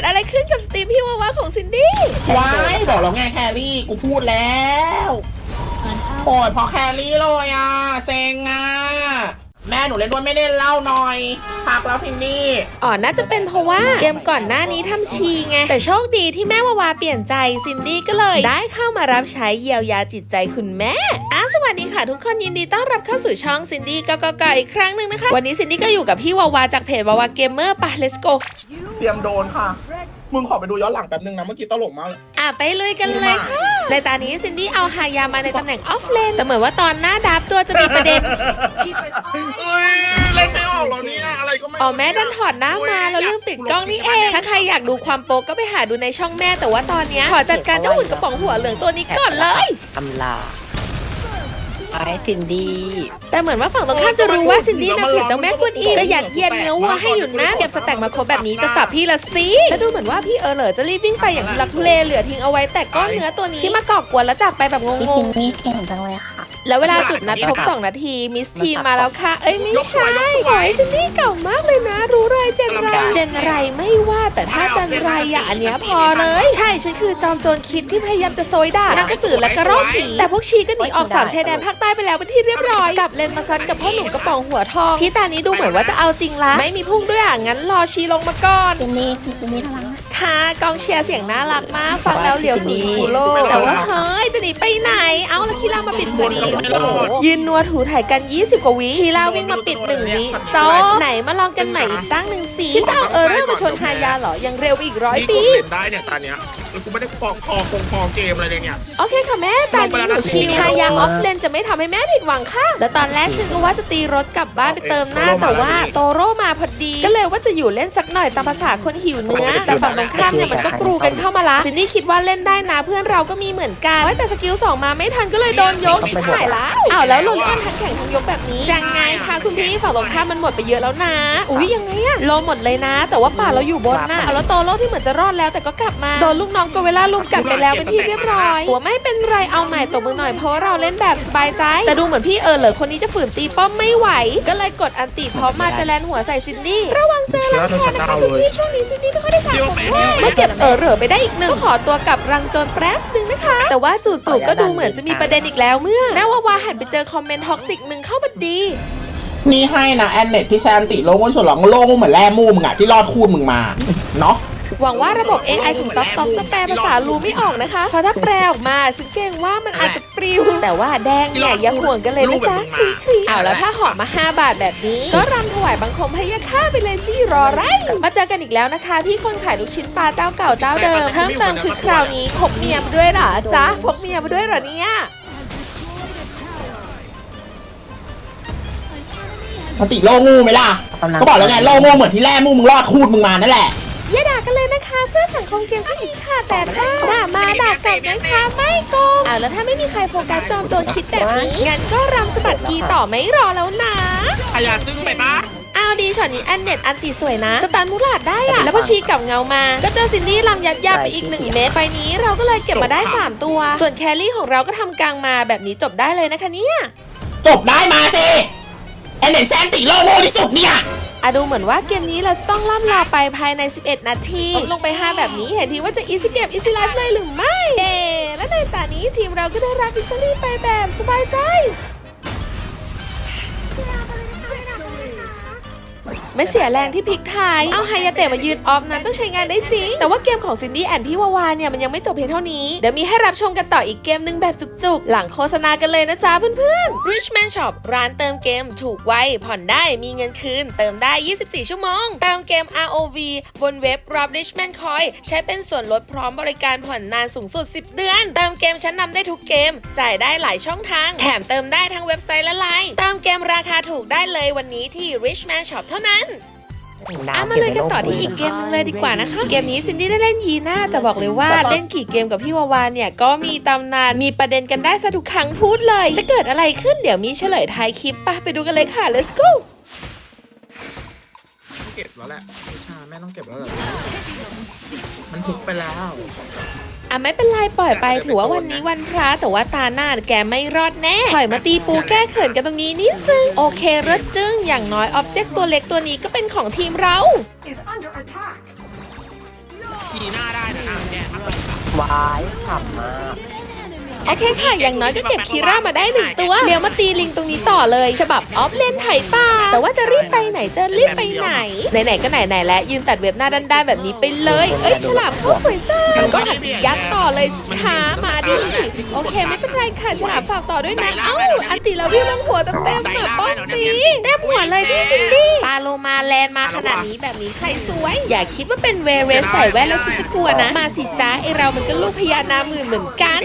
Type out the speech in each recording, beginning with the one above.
ดอะไรขึ้นกับสตรีมพี่วาวาของซินดี้ว้ายบอกแล้วไงแครี่กูพูดแล้ว โอ้ยพอแครี่เลยอะเซ็งอะ แม่หนูเล่นด้วยไม่ได้เล่าหน่อยพักแล้วทินนี่อ๋อ น่าจะเป็นเพราะว่าเกมก่อนหน้านี้ทำชีไง แต่โชคดีที่แม่วาวาเปลี่ยนใจซินดี้ก็เลย ได้เข้ามารับใช้เยียวยาจิตใจคุณแม่อะสวัสดีค่ะทุกคนยินดีต้อนรับเข้าสู่ช่องซินดี้ก็ก็ก็อีกครั้งหนึ่งนะคะ วันนี้ซินดี้ก็อยู่กับพี่วาวาจากเพจวาวาเกมเมอร์ปะ let's go เตรียมโดนค่ะ มึงขอไปดูย้อนหลังแป๊บนึงนะเมื่อกี้ตลกมากเลย อะไปเลยกันเลยค่ะในตอนนี้ซินดี้เอาฮายามาในตำแหน่งออฟเลนแต่เหมือนว่าตอนหน้าดับตัวจะมีประเด็นเฮ้ยเล่นไม่ออกหรอเนี่ยอะไรก็ไม่อ๋อแม่ดันถอดหน้ามาแล้วลืมปิดกล้องนี่เอง ถ้าใครอยากดูความโป๊กก็ไปหาดูในช่องแม่แต่ว่าตอนเนี้ยขอจัดการเจ้าหุ่นกระป๋องหัวเหลืองตัวนี้ก่อนเลยตำลา ไอ้ซินดี้แต่เหมือนว่าฝั่งตรงข้ามจะรู้ว่าซินดี้นับถือเจ้าแม่กวนอิมก็อยากเยียดเนื้อวัวให้อยู่นะเก็บสแต็กมาครบแบบนี้จะสับพี่ละสิแล้วดูเหมือนว่าพี่เออเหลอจะรีบวิ่งไปอย่างทุลักทุเลเหลือทิ้งเอาไว้แต่ก้อนเนื้อตัวนี้ที่มาก่อกวนแล้วจากไปแบบงพี่งซินนี่เก่งจังเลยค่ะแล้วเวลาจุดนัดครบ2นาที มิสทีนมาแล้วค่ะ เอ้ยไม่ใช่โอ้ยซินดี้เก่ามากเลยนะ รู้เลยเจนไรเจนไรไม่ว่าแต่ถ้าเจนไรอะอันเนี้ยพอเลย ใช่ฉันคือจอมโจรคิดที่พยายามจะโซยด่านักกระสือและกระรอกผีแต่พวกชีก็หนีออกสามชายแดนภาคใต้ไปแล้วเป็นที่เรียบร้อยกลับเลนมาซัดกับพ่อหนุ่มกระป๋องหัวทองที่ตานี้ดูเหมือนว่าจะเอาจริงละไม่มีพุ่งด้วยอะงั้นรอชีลงมาก่อนซินนี่พี่ซินนี่พลังนะ ค่ะ กองเชียร์เสียงน่ารักมาก ฟังแล้วเหลียวสุดคูโลกแต่ว่าเฮ้ยจะหนีไปไหน เอาแล้วคีรามาปิดพอดีโอ้โหยืนนัวถูถ่ายกัน 20 กว่าวิคีราวิ่งมาปิดหนึ่งวิโจ๊กไหนมาลองกันใหม่อีกตั้งหนึ่งสีที่จะเอาเออเรื่องมาชนฮายาเหรอ ยังเร็วไปอีกร้อยนี่ปีกดเล่นได้เนี่ยตอนเนี้ยแล้วกูไม่ได้ปอกคอคงคอเกมอะไรเลยเนี่ย โอเคค่ะแม่ตอนนี้หนูชิลฮายาออฟเลนจะไม่ทำให้แม่ผิดหวังค่ะ แล้วตอนแรกฉันก็ว่าจะตีรถกลับบ้านไปเติมหน้าแต่ว่าโตโร่มาพอดี ก็เลยว่าจะอยู่เล่นสักหน่อยตามภาษาคนหิวเนื้อ แต่ฝั่งตรงข้ามเนี่ยมันก็กรูกันเข้ามาละซินดี้คิดว่าเล่นได้นะเพื่อนเราก็มีเหมือนกันเว้ยแต่สกิลสองมาไม่ทันก็เลยโดนยกชิบหายแล้วอ้าวแล้วโรลิออนทั้งแข่งทั้งยกแบบนี้จังไงคะคุณพี่ฝั่งตรงข้ามมันหมดไปเยอะแล้วนะ อุ้ยยังไงอะโลหมดเลยนะ แต่ว่าป่าเราอยู่บนน่ะเอาแล้วโตโร่ที่เหมือนจะรอดแล้วแต่ก็กลับมาโดนลูกน้องโกเวล่าลุมกัดไปแล้วเป็นที่เรียบร้อยหัวไม่เป็นไรเอาใหม่ตบมือหน่อยเพราะว่าเราเล่นแบบสบายใจ แต่ดูเหมือนพี่เออเหลอคนนี้จะฝืนตีป้อมไม่ไหว ก็เลยกดอันติพร้อมมาจะแลนหัวใส่ซินดี้ระวังเจอรังแคนะคะคุณพี่ช่วงนี้ซินดี้ไม่ค่อยได้สระผมด้วยเมื่อเก็บเออเหลอไปได้อีกหนึ่งก็ขอตัวกลับรังโจรแป๊บนึงนะคะ แต่ว่าจู่ๆก็ดูเหมือนจะมีประเด็นอีกแล้วเมื่อแม่ว่าวาหันไปเจอคอมเมนต์ท็อกซิกหนึ่งเข้าพอดี นี่ให้นะแอนเน็ตที่แซนติโลงวนส่วนหลังโลงเหมือนแร่มูมึงอะที่รอดคูดมึงมาเนาะ หวังว่าระบบ AI ของต๊อกต๊อกจะแปลภาษารู้ไม่ออกนะคะ เพราะถ้าแปลออกมาฉันเกรงว่ามันอาจจะปลิว แต่ว่าแดงเนี่ยอย่าห่วงกันเลยนะจ๊ะคลีคลีเอาแล้วถ้าหอมมา 5 บาทแบบนี้ ก็รำถวายบังคมให้ยาค่าไปเลยสิรอไร มาเจอกันอีกแล้วนะคะ พี่คนขายลูกชิ้นปลาเจ้าเก่าเจ้าเดิม เพิ่มเติมคือคราวนี้พกเมียมาด้วยเหรอจ๊ะพกเมียมาด้วยเหรอเนี่ยมันติโลงูไหมล่ะ ก็บอกแล้วไงโลงูเหมือนที่แร่มูมึงรอดคูดมึงมานั่นแหละอย่าด่า กันเลยนะคะ เพื่อสังคมเกมที่ดีค่ะ แต่ถ้าด่ามาด่ากลับนะคะไม่โกงอ่าแล้วถ้าไม่มีใครโฟกัสจอมโจรคิดแบบนี้ งั้นก็รำสะบัดกีต่อไม่รอแล้วนะขยะซึ้งไปปะเอาดีช็อตนี้อันเน็ตอันตีสวยนะ สตันมุลาดได้อะแล้วพอชีกลับเงามา ก็เจอซินดี้ลำยัดยาไปอีกหนึ่งเม็ดไฟนี้เราก็เลยเก็บมาได้ 3 ตัว ส่วนแครี่ของเราก็ทำกลางมาแบบนี้จบได้เลยนะคะเนี่ยจบได้มาสิแอนเน็ตแซนติโลงูที่สุดเนี่ย อะดูเหมือนว่าเกมนี้เราจะต้องล่ำลาไปภายใน 11 นาทีลดลงไป 5 แบบนี้เห็นทีว่าจะอีซี่เกมอีซี่ไลฟ์เลยหรือไม่เย้และในตอนนี้ทีมเราก็ได้รับวิกตอรี่ไปแบบสบายใจ ไม่เสียแรงที่พลิกไทย เอาไฮยาเตะมายืนออฟนั้นต้องใช้งานได้จริง แต่ว่าเกมของซินดี้แอนพี่วาวาเนี่ยมันยังไม่จบเพียงเท่านี้ เดี๋ยวมีให้รับชมกันต่ออีกเกมหนึงแบบจุกๆ หลังโฆษณากันเลยนะจ๊ะเพื่อนๆ Richman Shop ร้านเติมเกมถูกไวผ่อนได้มีเงินคืน เติมได้ 24 ชั่วโมง เติมเกม ROV บนเว็บรับ Richman Coin ใช้เป็นส่วนลดพร้อมบริการผ่อนนานสูงสุด 10 เดือน เติมเกมชั้นนำได้ทุกเกม จ่ายได้หลายช่องทาง แถมเติมได้ทั้งเว็บไซต์และไลน์เติมเกมราคาถูกได้เลยวันนี้ที่ Richman Shop เท่านั้นเอามาเลยกันต่อที่อีกเกมหนึงเลยดีกว่านะคะ เกมนี้ซินดี้ได้เล่นยีน่าแต่บอกเลยว่าเล่นกี่เกมกับพี่วาวาเนี่ยก็มีตำนานมีประเด็นกันได้ซะทุกครั้งพูดเลย จะเกิดอะไรขึ้นเดี๋ยวมีเฉลยท้ายคลิปปะไปดูกันเลยค่ะ let's go เก็บแล้วแหละไม่ใช่แม่ต้องเก็บแล้วเหรอมันถูกไปแล้ว อะไม่เป็นไรปล่อยไปถือว่าวันนี้วันพระแต่ว่าตาหน้าแกไม่รอดแน่ถอยมาตีปูแก้เขินกันตรงนี้นิดนึงโอเครถจึ้งอย่างน้อยออบเจกต์ตัวเล็กตัวนี้ก็เป็นของทีมเรา is under attack. ทีหน้าได้นะอะแกถ้าเปิดอะวายขำมาก โอเคค่ะ อย่างน้อยก็เก็บคีร่ามาได้หนึ่งตัว เดี๋ยวมาตีลิงตรงนี้ต่อเลย ฉบับออฟเลนไถป่า แต่ว่าจะรีบไปไหนจะรีบไปไหน ไหนๆก็ไหนๆแล้วยืนตัดเว็บหน้าด้านๆแบบนี้ไปเลย เอ้ยฉลามเข้าสวยจังก็อัดยัดต่อเลยสิคะมาดิ โอเคไม่เป็นไรค่ะฉลามฝากต่อด้วยนะ เอ้าอันติแล้วพี่ลงหัวเต็มๆแบบป้องตีเต็มหัวเลยพี่ซินดี้ปาโลมาแลนด์มาขนาดนี้แบบนี้ใครสวย อย่าคิดว่าเป็นเวเรสใส่แว่นแล้วฉันจะกลัวนะ มาสิจ้าไอเรามันก็ลูกพญานาคหมื่นเหมือนกัน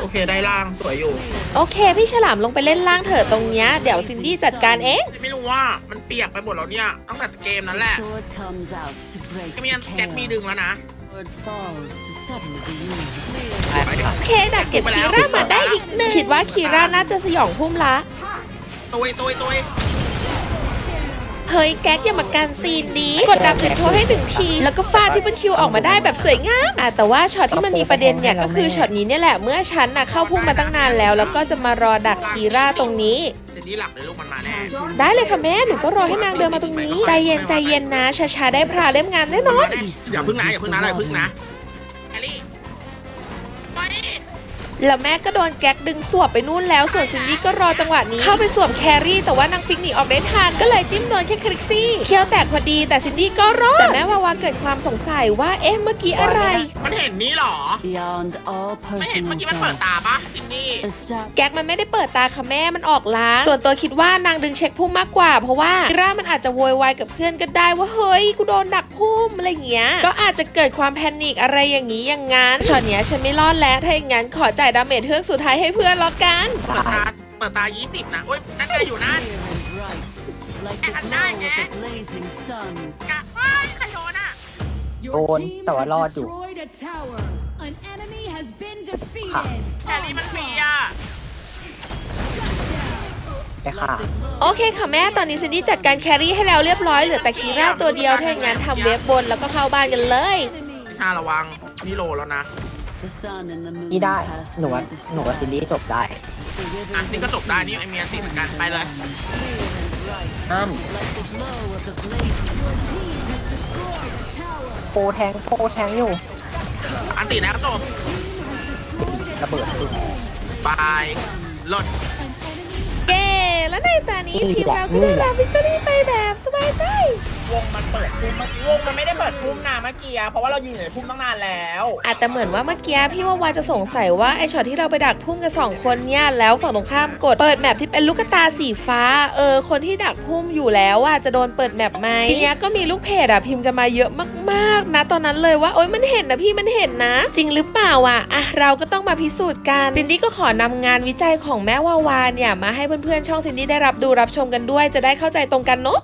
โอเคได้ล่างสวยอยู่โอเค พี่ฉลามลงไปเล่นล่างเถอะตรงเนี้ยเดี๋ยวซินดี้จัดการเองไม่รู้ว่ามันเปียกไปหมดแล้วเนี่ยตั้งแต่เกมนั้นแหละ Sword comes out to break ก็มีอันแจ็คมีดึงแล้วนะ Sword falls to settle the union. ไปดิ โอเคดักเก็บคีร่ามาได้อีกหนึ่งคิดว่าคีร่าน่าจะสยองพุ่มละ ตุยตุยตุย เฮ้ยแก๊กอย่ามาการซีนนี้ กดดับถึงโทษให้หนึ่งที แล้วก็ฟาดที่เป็นคิวออกมาได้แบบสวยงามอะแต่ว่าช็อตที่มันมีประเด็นเนี่ยก็คือช็อตนี้เนี่ยแหละเมื่อฉันน่ะเข้าพุ่มมาตั้งนานแล้ว แล้วก็จะมารอดักคีร่าตรงนี้เดี๋ยวนี้หลับเลยลูกมันมาแน่ได้เลยค่ะแม่หนูก็รอให้นางเดินมาตรงนี้ ใจเย็นใจเย็นนะช้าๆได้พราเล่มงานแน่นอนมาแน่อย่าพึ่งนะอย่าพึ่งนะอย่าพึ่งนะ แล้วแม่ก็โดนแก๊กดึงสวบไปนู่นแล้วส่วนซินดี้ก็รอจังหวะนี้เข้าไปสวมแครี่แต่ว่านางฟิกหนีออกได้ทันก็เลยจิ้มโดนแค่คลิกซี่เคียวแตกพอดีแต่ซินดี้ก็รอดแต่แม่วาวาเกิดความสงสัยว่าเอ๊ะเมื่อกี้อะไร มันเห็นนี้เหรอ Beyond all ไม่เห็น personal เมื่อกี้มันเปิด goals, ตาปะซินนี่ establish แก๊กมันไม่ได้เปิดตาค่ะแม่มันออกล้างส่วนตัวคิดว่านางดึงเช็คพุ่มมากกว่า เพราะว่าคิร่ามันอาจจะโวยวายกับเพื่อนก็ได้ว่าเฮ้ยกูโดนดักพุ่มอะไรอย่างเงี้ย ก็อาจจะเกิดความแพนิคอะไรอย่างนี้อย่างงั้นช็อตเนี้ยฉันไม่รอดแล้วถ้าอย่างงั้นขอจ่ายดาเมจเฮือกสุดท้ายให้เพื่อนแล้วกันเปิดตาเปิดตา 20 นะโอ๊ยนั่นไงอยู่นั่น clear and bright, like the glow of the blazing sun. กะว้ายใครโดนอะโดนแต่ว่ารอดอยู่ destroyed a tower. An enemy has been defeated. แครี่มันฟรีอะ ไปค่ะ โอเคค่ะแม่ตอนนี้ซินดี้จัดการแครี่ให้แล้วเรียบร้อยเหลือแต่คีร่าตัวเดียวถ้าอย่างนั้นทำเว็บบนแล้วก็เข้าบ้านกันเลยพิชาระวัง นี่โลแล้วนะ The sun and the moon นี่ได้ pass หนูว่า through the หนูว่า sky. ซินดี้จบได้ The rivers อะนี่ก็ and จบได้นี่ไอเมียติดเหมือนกันไปเลย clear and bright, นั่น like the glow of the blazing โปแทงโปแทงอยู่อันตีนะก็จบระเบิดสุดบายลด เก้และในตอนนี้ทีมเราก็ได้รับวิกตอรี่ไปแบบสบายใจ วงมันเปิดพุ่มเมื่อกี้วงมันไม่ได้เปิดพุ่มนะเมื่อกี้อะเพราะว่าเราอยู่ในพุ่มตั้งนานแล้วอาจจะเหมือนว่าเมื่อกี้พี่ว่าวาจะสงสัยว่าไอช็อตที่เราไปดักพุ่มกันสองคนเนี่ยแล้วฝั่งตรงข้ามกดเปิดแมปที่เป็นลูกกระตาสีฟ้า เออ คนที่ดักพุ่มอยู่แล้วอะจะโดนเปิดแมปไหมทีเนี้ยก็มีลูกเพจอะพิมพ์กันมาเยอะมาก ๆนะ ตอนนั้นเลยว่าโอ๊ยมันเห็นนะพี่มันเห็นนะ จริงหรือเปล่าอะอะเราก็ต้องมาพิสูจน์กันซินดี้ก็ขอนำงานวิจัยของแม่วาวาเนี่ยมาให้เพื่อนๆช่องซินดี้ได้รับดูรับชมกันด้วย จะได้เข้าใจตรงกันเนาะ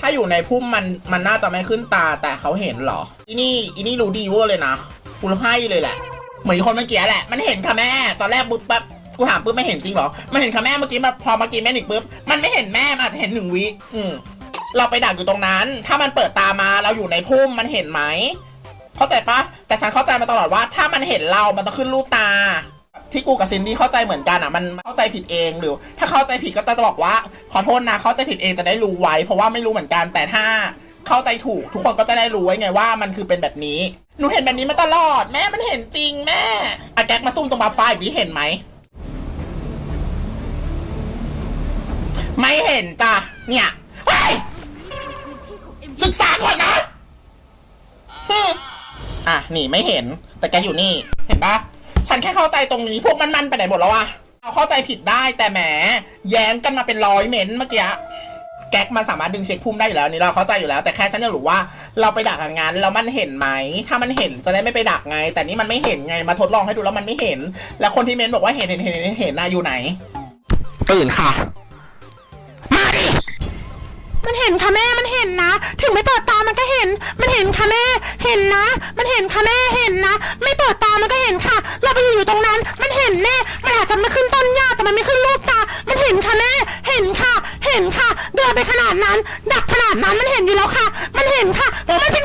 ถ้าอยู่ในพุ่มมันมันน่าจะไม่ขึ้นตาแต่เขาเห็นหรออีนี่อีนี่รู้ดีเวอร์เลยนะกูให้เลยแหละ เหมือนคนเมื่อกี้แหละ มันเห็นค่ะแม่ ตอนแรกปุ๊บปั๊บกูถามปุ๊บไม่เห็นจริงหรอ มันเห็นค่ะแม่เมื่อกี้มาพอเมื่อกี้แม่หนิกปุ๊บ มันไม่เห็นแม่มันอาจจะเห็นหนึ่งวิอืม เราไปดักอยู่ตรงนั้น ถ้ามันเปิดตามาเราอยู่ในพุ่มมันเห็นไหม เข้าใจปะแต่ฉันเข้าใจมาตลอดว่า ถ้ามันเห็นเรา มันต้องขึ้นรูปตา ที่กูกับซินดี้เข้าใจเหมือนกันอะ มันเข้าใจผิดเองหรือ ถ้าเข้าใจผิดก็จะบอกว่า ขอโทษนะ เข้าใจผิดเองจะได้รู้ไว้ เพราะว่าไม่รู้เหมือนกันแต่ถ้าเข้าใจถูก ทุกคนก็จะได้รู้ไงว่ามันคือเป็นแบบนี้หนูเห็นแบบนี้มาตลอดแม่มันเห็นจริงแม่อะแก๊กมาซุ่มตรงบัฟฟ้าอีกนี้เห็นไหมไม่เห็นจ้ะเนี่ย ศึกษาก่อนนะฮึอะนี่ไม่เห็น แต่แกอยู่นี่ เห็นปะฉันแค่เข้าใจตรงนี้พวกมันมันไปไหนหมดแล้ววะเอาเข้าใจผิดได้แต่แหม แย้งกันมาเป็นร้อยเม้นต์เมื่อกี้แก๊กมันสามารถดึงเช็คพุ่มได้อยู่แล้วนี่เราเข้าใจอยู่แล้ว แต่แค่ฉันอยากรู้ว่าเราไปดักอย่างนั้นแล้วมันเห็นไหม ถ้ามันเห็นจะได้ไม่ไปดักไง แต่นี่มันไม่เห็นไงมาทดลองให้ดูแล้วมันไม่เห็น แล้วคนที่เม้นบอกว่าเห็นเห็นเห็นเห็นเห็นนะอยู่ไหน ตื่นค่ะ ถึงไม่เปิดตามันก็เห็น มันเห็นค่ะแม่ เห็นนะ มันเห็นค่ะแม่เห็นนะ ไม่เปิดตามันก็เห็นค่ะ เราไปอยู่ตรงนั้น มันเห็นแน่ มันอาจจะไม่ขึ้นต้นหญ้าแต่มันไม่ขึ้นรูปตา มันเห็นค่ะแม่ เห็นค่ะ เห็นค่ะ เดินไปขนาดนั้น ดักขนาดนั้นมันเห็นอยู่แล้วค่ะ มันเห็นค่ะ มันเป็น